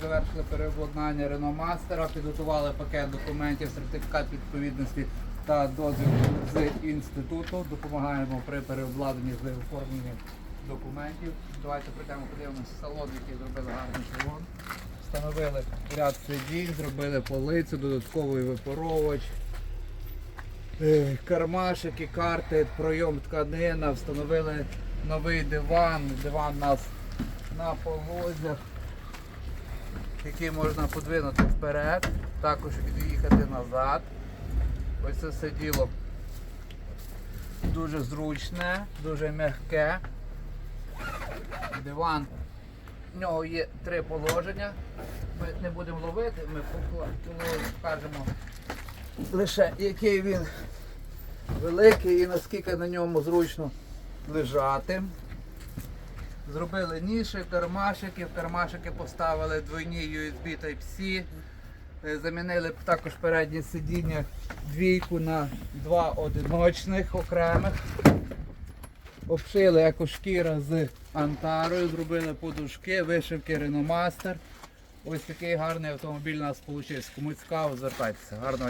завершили переобладнання Master, підготували пакет документів, сертифікат відповідності та дозвіл з інституту. Допомагаємо при переобладнанні з оформленням документів. Давайте прийдемо, подивимося салон, який зробили гарний салон. Встановили ряд сидінь, зробили полицю, додатковий випаровувач. Е, Кармашики, карти, пройом тканина, встановили новий диван. Диван у нас на полозях, який можна подвинути вперед, також від'їхати назад. Ось це все діло дуже зручне, дуже м'яке. Диван. В нього є три положення. Ми не будемо ловити, ми покажемо лише який він великий і наскільки на ньому зручно лежати. Зробили ніші, кармашики, в кармашики поставили двойні USB Type-C. Замінили також переднє сидіння двійку на два одиночних окремих. Обшили екошкіра з антарою, зробили подушки, вишивки Master. Ось такий гарний автомобіль у нас вийшов. Кому цікаво, звертайтеся. Гарного